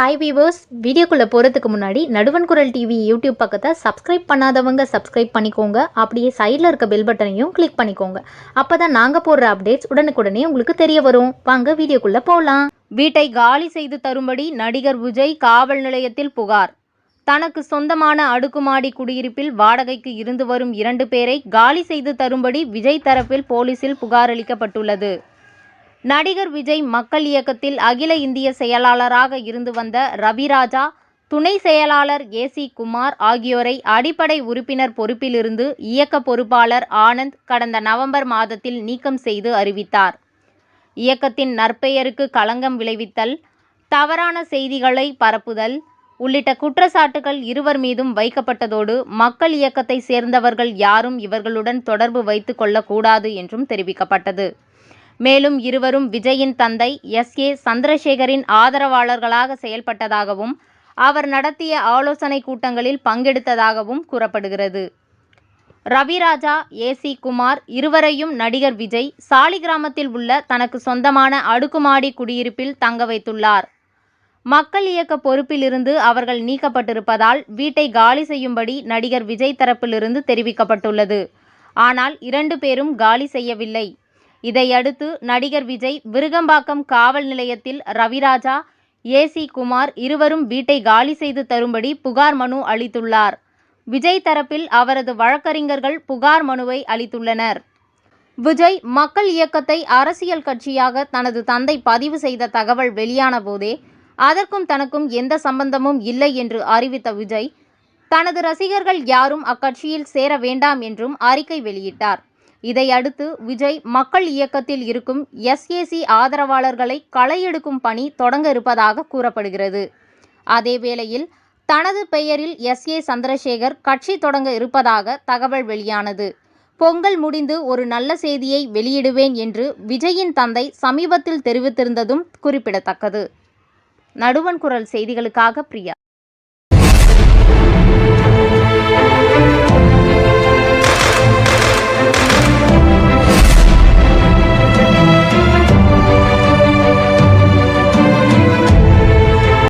Hi viewers வீடியோக்குள்ளே போகிறதுக்கு முன்னாடி நடுவன் குரல் டிவி யூடியூப் பக்கத்தை சப்ஸ்கிரைப் பண்ணாதவங்க சப்ஸ்கிரைப் பண்ணிக்கோங்க. அப்படியே சைடில் இருக்க பெல் பட்டனையும் கிளிக் பண்ணிக்கோங்க. அப்போ தான் நாங்கள் போடுற அப்டேட்ஸ் உடனுக்குடனே உங்களுக்கு தெரிய வரும். வாங்க வீடியோக்குள்ளே போகலாம் வீட்டை காலி செய்து தரும்படி நடிகர் விஜய் காவல் நிலையத்தில் புகார். தனக்கு சொந்தமான அடுக்குமாடி குடியிருப்பில் வாடகைக்கு இருந்து வரும் இரண்டு பேரை காலி செய்து தரும்படி விஜய் தரப்பில் போலீசில் புகார் அளிக்கப்பட்டுள்ளது. நடிகர் விஜய் மக்கள் இயக்கத்தில் அகில இந்திய செயலாளராக இருந்து வந்த ரவிராஜா துணை செயலாளர் ஏசி குமார் ஆகியோரை அடிப்படை உறுப்பினர் பொறுப்பிலிருந்து இயக்க பொறுப்பாளர் ஆனந்த் கடந்த நவம்பர் மாதத்தில் நீக்கம் செய்து அறிவித்தார். இயக்கத்தின் நற்பெயருக்கு களங்கம் விளைவித்தல் தவறான செய்திகளை பரப்புதல் உள்ளிட்ட குற்றச்சாட்டுகள் இருவர் மீதும் வைக்கப்பட்டதோடு மக்கள் இயக்கத்தை சேர்ந்தவர்கள் யாரும் இவர்களுடன் தொடர்பு வைத்து கொள்ளக்கூடாது என்றும் தெரிவிக்கப்பட்டது. மேலும் இருவரும் விஜயின் தந்தை எஸ். ஏ சந்திரசேகரின் ஆதரவாளர்களாக செயல்பட்டதாகவும் அவர் நடத்திய ஆலோசனை கூட்டங்களில் பங்கெடுத்ததாகவும் கூறப்படுகிறது. ரவிராஜா ஏசி குமார் இருவரையும் நடிகர் விஜய் சாலிகிராமத்தில் உள்ள தனக்கு சொந்தமான அடுக்குமாடி குடியிருப்பில் தங்க வைத்துள்ளார். மக்கள் இயக்க பொறுப்பிலிருந்து அவர்கள் நீக்கப்பட்டிருப்பதால் வீட்டை காலி செய்யும்படி நடிகர் விஜய் தரப்பிலிருந்து தெரிவிக்கப்பட்டுள்ளது. ஆனால் இரண்டு பேரும் காலி செய்யவில்லை. இதையடுத்து நடிகர் விஜய் விருகம்பாக்கம் காவல் நிலையத்தில் ரவிராஜா ஏசி குமார் இருவரும் வீட்டை காலி செய்து தரும்படி புகார் மனு அளித்துள்ளார். விஜய் தரப்பில் அவரது வழக்கறிஞர்கள் புகார் மனுவை அளித்துள்ளனர். விஜய் மக்கள் இயக்கத்தை அரசியல் கட்சியாக தனது தந்தை பதிவு செய்த தகவல் வெளியான போதே அதற்கும் தனக்கும் எந்த சம்பந்தமும் இல்லை என்று அறிவித்த விஜய் தனது ரசிகர்கள் யாரும் அக்கட்சியில் சேர வேண்டாம் என்றும் அறிக்கை வெளியிட்டார். இதையடுத்து விஜய் மக்கள் இயக்கத்தில் இருக்கும் எஸ்ஏசி ஆதரவாளர்களை களையெடுக்கும் பணி தொடங்க இருப்பதாக கூறப்படுகிறது. அதேவேளையில் தனது பெயரில் எஸ் ஏ சந்திரசேகர் கட்சி தொடங்க இருப்பதாக தகவல் வெளியானது. பொங்கல் முடிந்து ஒரு நல்ல செய்தியை வெளியிடுவேன் என்று விஜயின் தந்தை சமீபத்தில் தெரிவித்திருந்ததும் குறிப்பிடத்தக்கது. நடுவன் குரல் செய்திகளுக்காக பிரியா.